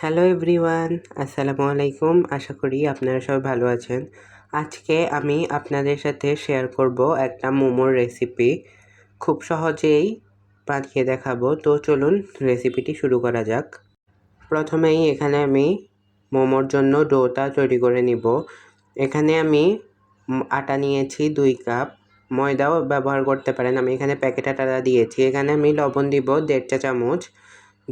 Hello everyone, আসসালামু আলাইকুম। আশা করি আপনারা সবাই ভালো আছেন। আজকে আমি আপনাদের সাথে শেয়ার করব একটা মোমোর রেসিপি খুব সহজেই বানিয়ে দেখাবো। তো চলুন রেসিপিটি শুরু করা যাক। প্রথমেই এখানে আমি মোমোর জন্য ডোটা তৈরি করে নিব। এখানে আমি আটা নিয়েছি দুই কাপ। ময়দাও ব্যবহার করতে পারেন। আমি এখানে প্যাকেট আটা দিয়েছি। এখানে আমি লবণ দিব দেড় চা চামচ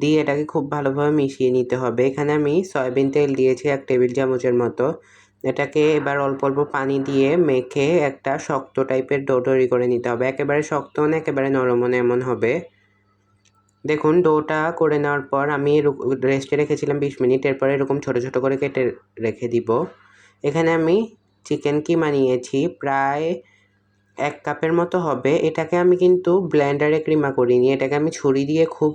দিয়ে এটাকে খুব ভালোভাবে মিশিয়ে নিতে হবে। এখানে আমি সয়াবিন তেল দিয়েছি এক টেবিল চামচের মতো। এটাকে এবার অল্প অল্প পানি দিয়ে মেখে একটা শক্ত টাইপের ডো তৈরি করে নিতে হবে। একেবারে শক্ত না, একেবারে নরমও না, এমন হবে। দেখুন, ডোটা করে নেওয়ার পর আমি রেস্টে রেখেছিলাম বিশ মিনিট। এরপর এরকম ছোট ছোট করে কেটে রেখে দিব। এখানে আমি চিকেন কিমা নিয়েছি প্রায় এক কাপের মতো হবে। এটাকে আমি কিন্তু ব্লেন্ডারে ক্রিমা করিনি। এটাকে আমি ছুরি দিয়ে খুব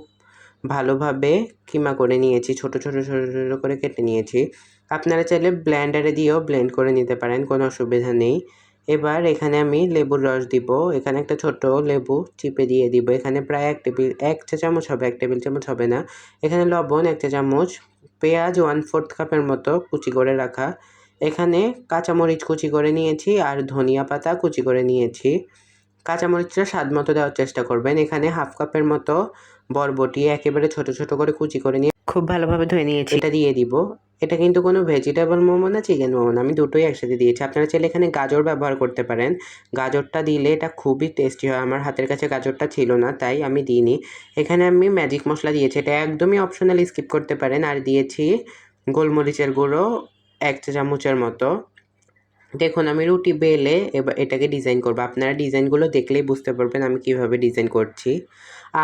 ভালোভাবে কিমা করে নিয়েছি, ছোট ছোট ছোট ছোট করে কেটে নিয়েছি। আপনারা চাইলে ব্লেন্ডারে দিয়েও ব্লেন্ড করে নিতে পারেন, কোনো অসুবিধা নেই। এবার এখানে আমি লেবুর রস দিব, এখানে একটা ছোট লেবু চিপে দিয়ে দিব, এখানে প্রায় এক টেবিল, এক চা চামচ হবে, এক টেবিল চামচ হবে না। এখানে লবণ এক চা চামচ, পেঁয়াজ ওয়ান ফোর্থ কাপের মতো কুচি করে রাখা। এখানে কাঁচামরিচ কুচি করে নিয়েছি আর ধনিয়া পাতা কুচি করে নিয়েছি। কাঁচামরিচটা স্বাদ মতো দেওয়ার চেষ্টা করবেন, এখানে হাফ কাপের মতো বরবটি একেবারে ছোট ছোট করে কুচি করে নিয়ে খুব ভালোভাবে ধুয়ে নিয়েছি। এটা দিয়ে দিব। এটা কিন্তু কোনো ভেজিটেবল মোমো না চিকেন মোমো না আমি দুটোই একসাথে দিয়েছি। আপনারা চাইলে এখানে গাজর ব্যবহার করতে পারেন। গাজরটা দিলে এটা খুবই টেস্টি হয়। আমার হাতের কাছে গাজরটা ছিল না তাই আমি দিইনি। এখানে আমি ম্যাজিক মশলা দিয়েছি। এটা একদমই অপশনাল স্কিপ করতে পারেন। আর দিয়েছি গোলমরিচের গুঁড়ো এক চা চামচের মতো। দেখুন, আমি রুটি বেলে এবার এটাকে ডিজাইন করব। আপনারা ডিজাইনগুলো দেখলেই বুঝতে পারবেন আমি কীভাবে ডিজাইন করছি।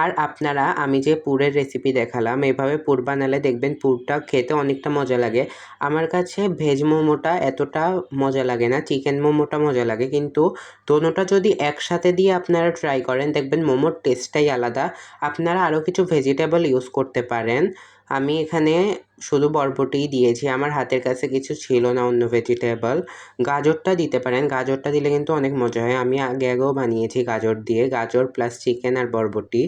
আর আপনারা, আমি যে পুরের রেসিপি দেখালাম, এভাবে পুর বানালে দেখবেন পুরটা খেতে অনেকটা মজা লাগে। আমার কাছে ভেজ মোমোটা এতটা মজা লাগে না চিকেন মোমোটা মজা লাগে, কিন্তু দোনোটা যদি একসাথে দিয়ে আপনারা ট্রাই করেন, দেখবেন মোমোর টেস্টটাই আলাদা। আপনারা আরও কিছু ভেজিটেবল ইউজ করতে পারেন। আমি এখানে শুধু বরবটিই দিয়েছি। আমার হাতের কাছে কিছু ছিল না অন্য ভেজিটেবল গাজরটা দিতে পারেন। গাজরটা দিলে কিন্তু অনেক মজা হয়। আমি আগে আগেও বানিয়েছি গাজর দিয়ে। গাজর প্লাস চিকেন আর বরবটি।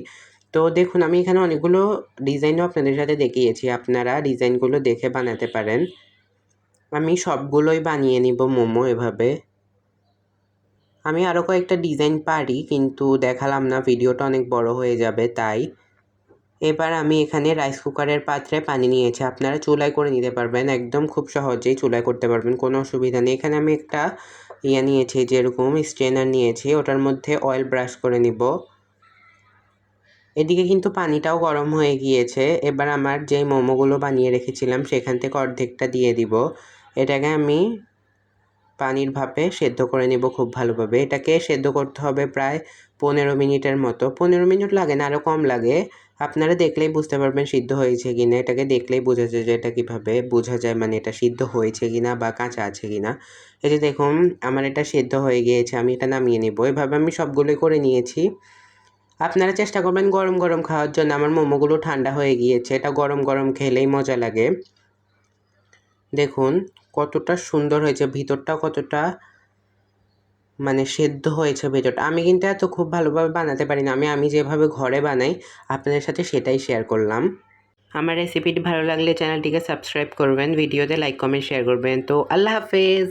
তো দেখুন, আমি এখানে অনেকগুলো ডিজাইনও আপনাদের সাথে দেখিয়েছি। আপনারা ডিজাইনগুলো দেখে বানাতে পারেন। আমি সবগুলোই বানিয়ে নিব মোমো এভাবে। আমি আরও কয়েকটা ডিজাইন পারি, কিন্তু দেখালাম না। ভিডিওটা অনেক বড় হয়ে যাবে, তাই। এবার আমি এখানে রাইস কুকারের পাত্রে পানি নিয়েছি। আপনারা চুলায় করে নিতে পারবেন, একদম খুব সহজেই চুলায় করতে পারবেন, কোনো অসুবিধা নেই। এখানে আমি একটা ইয়ে নিয়েছি, যেরকম স্ট্রেনার নিয়েছি, ওটার মধ্যে অয়েল ব্রাশ করে নিব। এদিকে কিন্তু পানিটাও গরম হয়ে গিয়েছে। এবার আমার যেই মোমোগুলো বানিয়ে রেখেছিলাম, সেখান থেকে অর্ধেকটা দিয়ে দিব। এটাকে আমি পানির ভাপে সেদ্ধ করে নেব খুব ভালোভাবে। এটাকে সেদ্ধ করতে হবে প্রায় পনেরো মিনিটের মতো। পনেরো মিনিট লাগে না আরও কম লাগে। আপনারা দেখলেই বুঝতে পারবেন সিদ্ধ হয়েছে কি না এটাকে দেখলেই বোঝা যায় যে এটা কীভাবে বোঝা যায় মানে এটা সিদ্ধ হয়েছে কি না বা কাঁচা আছে কি না এই যে দেখুন, আমার এটা সেদ্ধ হয়ে গিয়েছে, আমি এটা নামিয়ে নেব। এভাবে আমি সবগুলোই করে নিয়েছি। আপনারা চেষ্টা করবেন গরম গরম খাওয়ার জন্য। আমার মোমোগুলো ঠান্ডা হয়ে গিয়েছে। এটা গরম গরম খেলেই মজা লাগে। দেখুন, কতটা সুন্দর হয়েছে ভিতরটা কতটা মানে সেদ্ধ হয়েছে ভেতরটা। আমি কিন্তু এত খুব ভালোভাবে বানাতে পারি না। আমি আমি যেভাবে ঘরে বানাই, আপনাদের সাথে সেটাই শেয়ার করলাম। আমার রেসিপিটি ভালো লাগলে চ্যানেলটিকে সাবস্ক্রাইব করবেন ভিডিওতে লাইক কমেন্ট শেয়ার করবেন। তো আল্লাহ হাফেজ!